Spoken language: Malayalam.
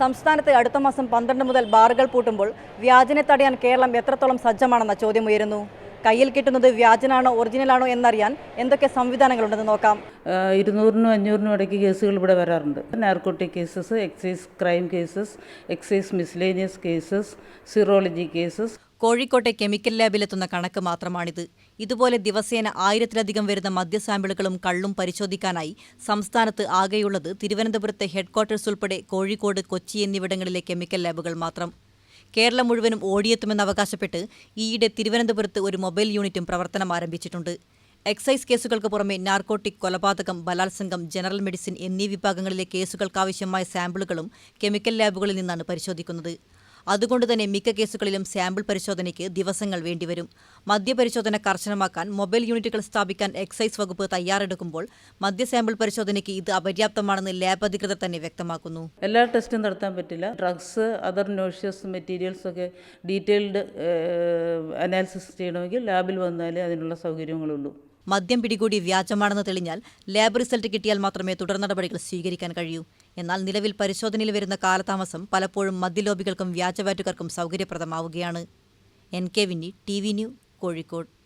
സംസ്ഥാനത്ത് അടുത്ത മാസം പന്ത്രണ്ട് മുതൽ ബാറുകൾ പൂട്ടുമ്പോൾ വ്യാജനെ തടയാൻ കേരളം എത്രത്തോളം സജ്ജമാണെന്ന ചോദ്യം ഉയരുന്നു. കയ്യിൽ കിട്ടുന്നത് വ്യാജനാണോ ഒറിജിനലാണോ എന്നറിയാൻ എന്തൊക്കെ സംവിധാനങ്ങളുണ്ടെന്ന് നോക്കാം. ഇരുന്നൂറിനും അഞ്ഞൂറിനും ഇടയ്ക്ക് കേസുകൾ ഇവിടെ വരാറുണ്ട്. Narcotic cases excise crime cases excise miscellaneous cases serology cases. കോഴിക്കോട്ടെ കെമിക്കൽ ലാബിലെത്തുന്ന കണക്ക് മാത്രമാണിത്. ഇതുപോലെ ദിവസേന ആയിരത്തിലധികം വരുന്ന മദ്യസാമ്പിളുകളും കള്ളും പരിശോധിക്കാനായി സംസ്ഥാനത്ത് ആകെയുള്ളത് തിരുവനന്തപുരത്തെ ഹെഡ്ക്വാർട്ടേഴ്സ് ഉൾപ്പെടെ കോഴിക്കോട് കൊച്ചി എന്നിവിടങ്ങളിലെ കെമിക്കൽ ലാബുകൾ മാത്രം. കേരളം മുഴുവനും ഓടിയെത്തുമെന്ന് അവകാശപ്പെട്ട് ഈയിടെ തിരുവനന്തപുരത്ത് ഒരു മൊബൈൽ യൂണിറ്റും പ്രവർത്തനം ആരംഭിച്ചിട്ടുണ്ട്. എക്സൈസ് കേസുകൾക്ക് പുറമെ നാർക്കോട്ടിക് കൊലപാതകം ബലാത്സംഗം ജനറൽ മെഡിസിൻ എന്നീ വിഭാഗങ്ങളിലെ കേസുകൾക്കാവശ്യമായ സാമ്പിളുകളും കെമിക്കൽ ലാബുകളിൽ നിന്നാണ് പരിശോധിക്കുന്നത്. അതുകൊണ്ട് തന്നെ മിക്ക കേസുകളിലും സാമ്പിൾ പരിശോധനയ്ക്ക് ദിവസങ്ങൾ വേണ്ടിവരും. മദ്യപരിശോധന കർശനമാക്കാൻ മൊബൈൽ യൂണിറ്റുകൾ സ്ഥാപിക്കാൻ എക്സൈസ് വകുപ്പ് തയ്യാറെടുക്കുമ്പോൾ മദ്യ സാമ്പിൾ പരിശോധനയ്ക്ക് ഇത് അപര്യാപ്തമാണെന്ന് ലാബ് അധികൃതർ തന്നെ വ്യക്തമാക്കുന്നു. എല്ലാ ടെസ്റ്റും നടത്താൻ പറ്റില്ല. ഡ്രഗ്സ് അതർ നോഷ്യസ് മെറ്റീരിയൽസ് ഒക്കെ ഡീറ്റെയിൽഡ് അനാലിസിസ് ചെയ്യണമെങ്കിൽ ലാബിൽ വന്നാലേ അതിനുള്ള സൗകര്യങ്ങളുള്ളൂ. മദ്യം പിടികൂടി വ്യാജമാണെന്ന് തെളിഞ്ഞാൽ ലാബ് റിസൾട്ട് കിട്ടിയാൽ മാത്രമേ തുടർ നടപടികൾ സ്വീകരിക്കാൻ കഴിയൂ. എന്നാൽ നിലവിൽ പരിശോധനയിൽ വരുന്ന കാലതാമസം പലപ്പോഴും മദ്യലോബികൾക്കും വ്യാജവാറ്റുകാർക്കും സൗകര്യപ്രദമാവുകയാണ്. N K Vinni T V new Kozhikode.